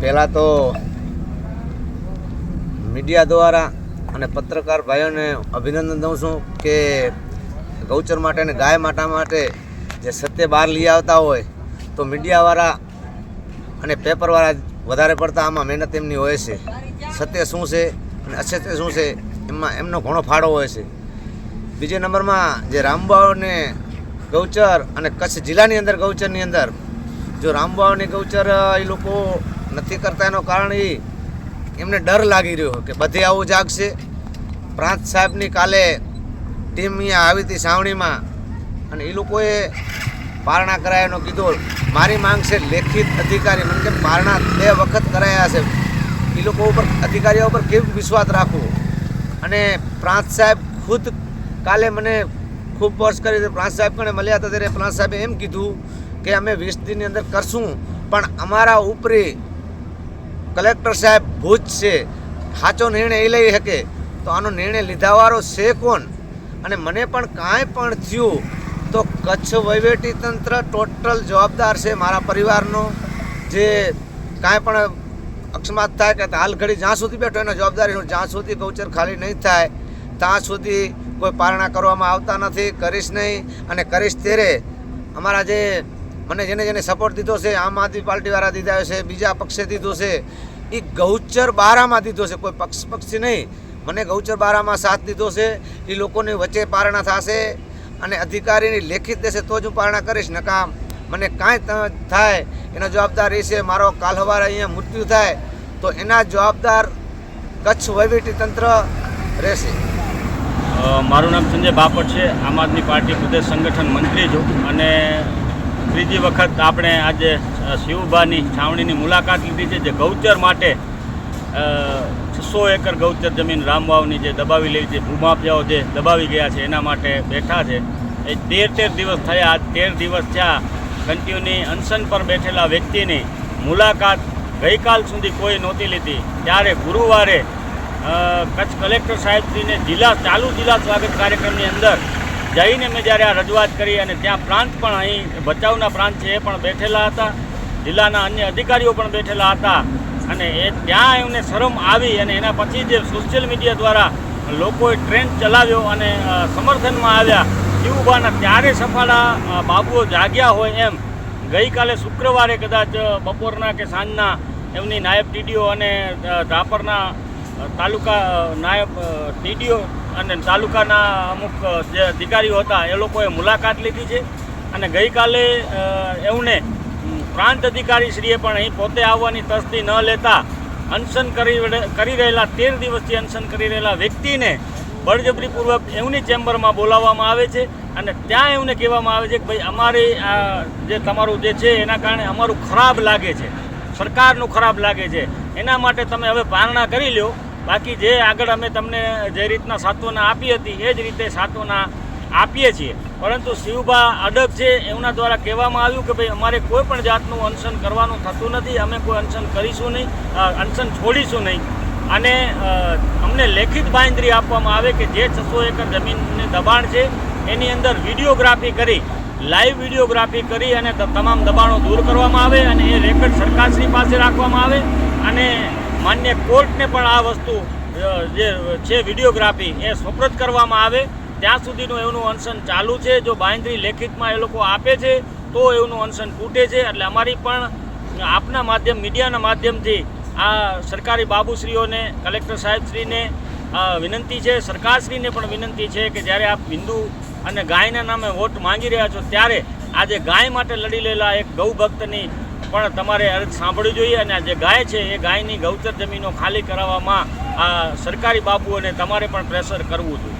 પહેલાં તો મીડિયા દ્વારા અને પત્રકાર ભાઈઓને અભિનંદન દઉં છું કે ગૌચર માટે અને ગાય માટા માટે જે સત્ય બહાર લઈ આવતા હોય તો મીડિયાવાળા અને પેપરવાળા વધારે પડતા આમાં મહેનત એમની હોય છે. સત્ય શું છે અને અસત્ય શું છે એમાં એમનો ઘણો ફાળો હોય છે. બીજા નંબરમાં જે રામબાવને ગૌચર અને કચ્છ જિલ્લાની અંદર ગૌચરની અંદર, જો રામબાવની ગૌચર એ લોકો નથી કરતા એનું કારણ એ એમને ડર લાગી રહ્યો કે બધે આવું જાગશે. પ્રાંત સાહેબની કાલે ટીમ અહીંયા આવી હતી સાવણીમાં અને એ લોકોએ પારણા કરાયાનો કીધો. મારી માંગ છે લેખિત અધિકારી, મને કે પારણા બે વખત કરાયા છે. એ લોકો ઉપર, અધિકારીઓ ઉપર કેવું વિશ્વાસ રાખવો? અને પ્રાંત સાહેબ ખુદ કાલે મને ખૂબ વર્ષ કરી. પ્રાંત સાહેબ કણે મળ્યા હતા ત્યારે પ્રાંત સાહેબે એમ કીધું કે અમે વીસ દિનની અંદર કરશું. પણ અમારા ઉપરી કલેક્ટર સાહેબ ભૂજ છે, સાચો નિર્ણય એ લઈ શકે. તો આનો નિર્ણય લીધાવાળો છે કોણ? અને મને પણ કાંઈ પણ થયું, તો કચ્છ વહીવટી તંત્ર ટોટલ જવાબદાર છે મારા પરિવારનો. જે કાંઈ પણ અકસ્માત થાય કે હાલ ઘડી જ્યાં સુધી બેઠો એનો જવાબદારી હું જ્યાં સુધી ગૌચર ખાલી નહીં થાય, ત્યાં સુધી કોઈ પારણા કરવામાં આવતા નથી, કરીશ નહીં. અને કરીશ ત્યારે અમારા જે મને જેને જેને સપોર્ટ દીધો છે, આમ આદમી પાર્ટીવાળા દીધા છે, બીજા પક્ષે દીધો છે, એ ગૌચર બારામાં દીધો છે, કોઈ પક્ષ પક્ષી નહીં. મને ગૌચર બારામાં સાથ દીધો છે, એ લોકોની વચ્ચે પારણા થશે અને અધિકારીની લેખિત દેશે તો જ હું પારણા કરીશ, નકામ. મને કાંઈ થાય, એનો જવાબદાર એ છે, મારો કાલ સવારે અહીંયા મૃત્યુ થાય, તો એના જવાબદાર કચ્છ વહીવટી તંત્ર રહેશે. મારું નામ સંજય બાપટ છે, આમ આદમી પાર્ટી પ્રદેશ સંગઠન મંત્રી છું અને ત્રીજી વખત આપણે આજે શિવભાની છાવણીની મુલાકાત લીધી છે, જે ગૌચર માટે છસો એકર ગૌચર જમીન રામવાવની જે દબાવી લેવી છે, ભૂમાફિયાઓ જે દબાવી ગયા છે, એના માટે બેઠા છે. એ તેર તેર દિવસ થયા, આજ તેર દિવસ થયા કન્ટિન્યુની અનશન પર બેઠેલા વ્યક્તિની મુલાકાત ગઈકાલ સુધી કોઈ નહોતી લીધી. ત્યારે ગુરુવારે કચ્છ કલેક્ટર સાહેબશ્રીને જિલ્લા, ચાલુ જિલ્લા સ્વાગત કાર્યક્રમની અંદર જઈને મેં જ્યારે આ રજૂઆત કરી અને ત્યાં પ્રાંત પણ અહીં ભચાઉના પ્રાંત છે એ પણ બેઠેલા હતા જિલ્લાના અન્ય અધિકારીઓ પણ બેઠેલા હતા અને એ ત્યાં એમને શરમ આવી અને એના પછી જે સોશિયલ મીડિયા દ્વારા લોકોએ ટ્રેન્ડ ચલાવ્યો અને સમર્થનમાં આવ્યા શિવબાના ત્યારે સફાળા બાબુઓ જાગ્યા હોય એમ. ગઈકાલે શુક્રવારે કદાચ બપોરના કે સાંજના એમની નાયબ ટીડીઓ અને અ, રાપરના તાલુકા નાયબ ટીડીઓ અને તાલુકાના અમુક જે અધિકારીઓ હતા, એ લોકોએ મુલાકાત લીધી છે. અને ગઈકાલે એમને પ્રાંત અધિકારી શ્રીએ પણ અહીં પોતે આવવાની તસ્દી ન લેતા અનશન કરી કરી રહેલા તેર દિવસથી અનશન કરી રહેલા વ્યક્તિને બળજબરીપૂર્વક એમની ચેમ્બરમાં બોલાવવામાં આવે છે અને ત્યાં એમને કહેવામાં આવે છે કે ભાઈ, અમારી આ જે તમારું જે છે, એના કારણે અમારું ખરાબ લાગે છે. સરકારનું ખરાબ લાગે છે. એના માટે તમે હવે પારણા કરી લ્યો. બાકી જે આગળ અમે તમને જે રીતના સાત્વના આપી હતી, એ જ રીતે સાત્વના આપીએ છીએ. પરંતુ શિવબા અડગ છે એમના દ્વારા કહેવામાં આવ્યું કે ભાઈ, અમારે કોઈ પણ જાતનું અનશન કરવાનું થતું નથી, અમે કોઈ અનશન કરીશું નહીં અનશન છોડીશું નહીં. અને અમને લેખિત બાંયધરી આપવામાં આવે કે જે છસો એકર જમીનની દબાણ છે, એની અંદર વિડીયોગ્રાફી કરી, લાઈવ વિડીયોગ્રાફી કરી અને તમામ દબાણો દૂર કરવામાં આવે અને એ રેકર્ડ સરકારશ્રી પાસે રાખવામાં આવે. અને માન્ય કોર્ટને પણ આ વસ્તુ જે છે વિડીયોગ્રાફી, એ સુપ્રત કરવામાં આવે. ત્યાં સુધીનું એનું અનશન ચાલુ છે. જો બાંધરી લેખિતમાં એ લોકો આપે છે, તો એનું અનશન તૂટે છે. એટલે અમારી પણ આપના માધ્યમ, મીડિયાના માધ્યમથી આ સરકારી બાબુશ્રીઓને, કલેક્ટર સાહેબશ્રીને વિનંતી છે. સરકારશ્રીને પણ વિનંતી છે કે જ્યારે આપ હિન્દુ અને ગાયના નામે વોટ માંગી રહ્યા છો, ત્યારે આજે ગાય માટે લડી લેલા એક ગૌ ભક્તની પણ તમારે અરજ સાંભળવી જોઈએ અને આ જે ગાય છે, એ ગાયની ગૌચર જમીનો ખાલી કરાવવામાં આ સરકારી બાબુઓને તમારે પણ પ્રેશર કરવું જોઈએ.